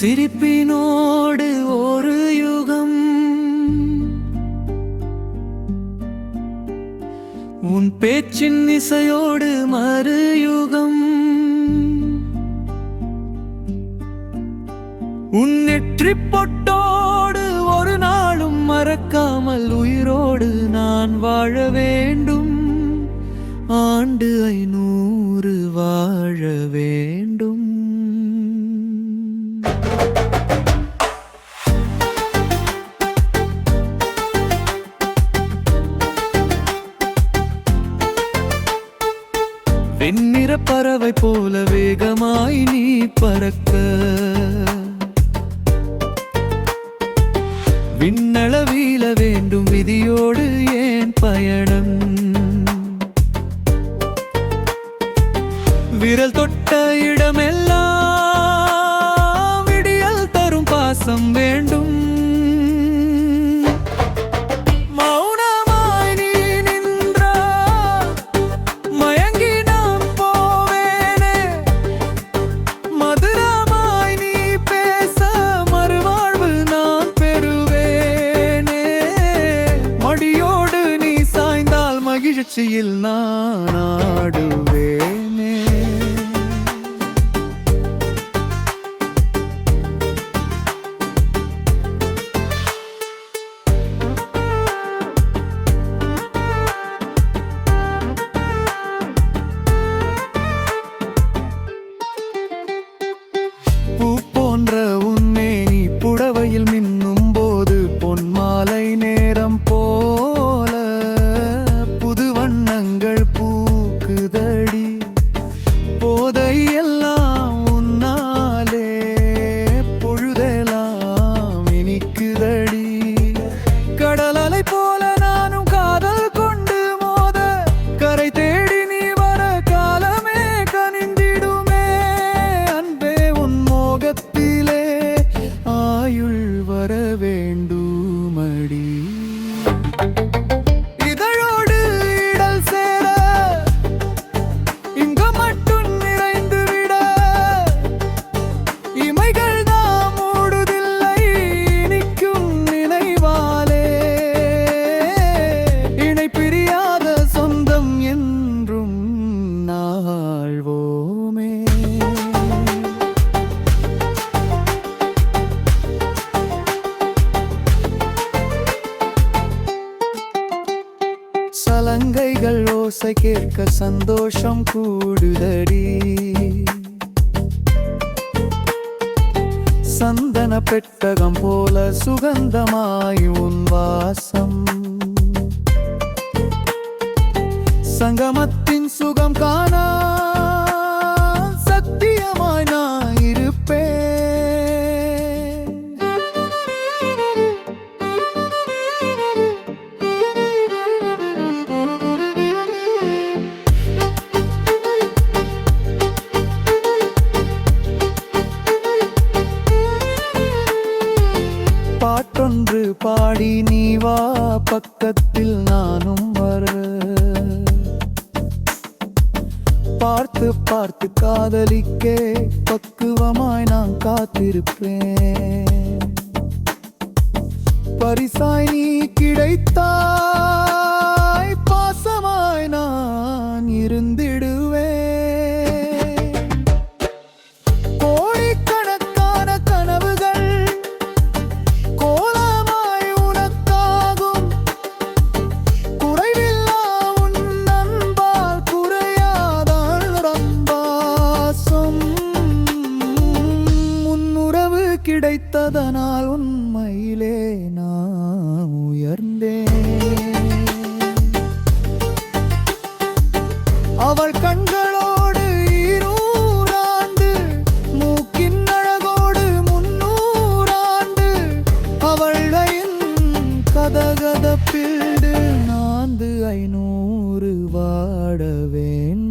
சிரிப்பினோடு ஒரு யுகம். உன் பேச்சின் இசையோடு மறு யுகம் உன் நெற்றி பொட்டோடு ஒரு நாளும் மறக்காமல் உயிரோடு நான் வாழ வேண்டும். ஆண்டு ஐநூறு வாழ வேண்டும். பறவை போல வேகமாய் நீ பறக்க. விண்ணளவீல வேண்டும் விதியோடு ஏன் பயணம்? விரல் தொட்ட இடமெல்லாம் விடியல் தரும் பாசம் வேண்டும். மகிழ்ச்சியில் நான் ஆடுவேனே. ஓசை கேட்க சந்தோஷம் கூடுதடி. சந்தன பெட்டகம் போல சுகந்தமாய் உன் வாசம். சங்கமத்தின் பக்கத்தில் நானும் வர. பார்த்து பார்த்து காதலிக்கே பக்குவமாய் நான் காத்திருப்பேன். பரிசாய் நீ கிடைத்தாய் பாசமாய் நான் இருந்திட கிடைத்ததனால் உண்மையிலே நான் உயர்ந்தேன். அவள் கண்களோடு இருநூறாண்டு மூக்கின் அழகோடு முன்னூறாண்டு அவளையின் கதகதப்பில் நான்கு ஐநூறு வாட வேண்டும்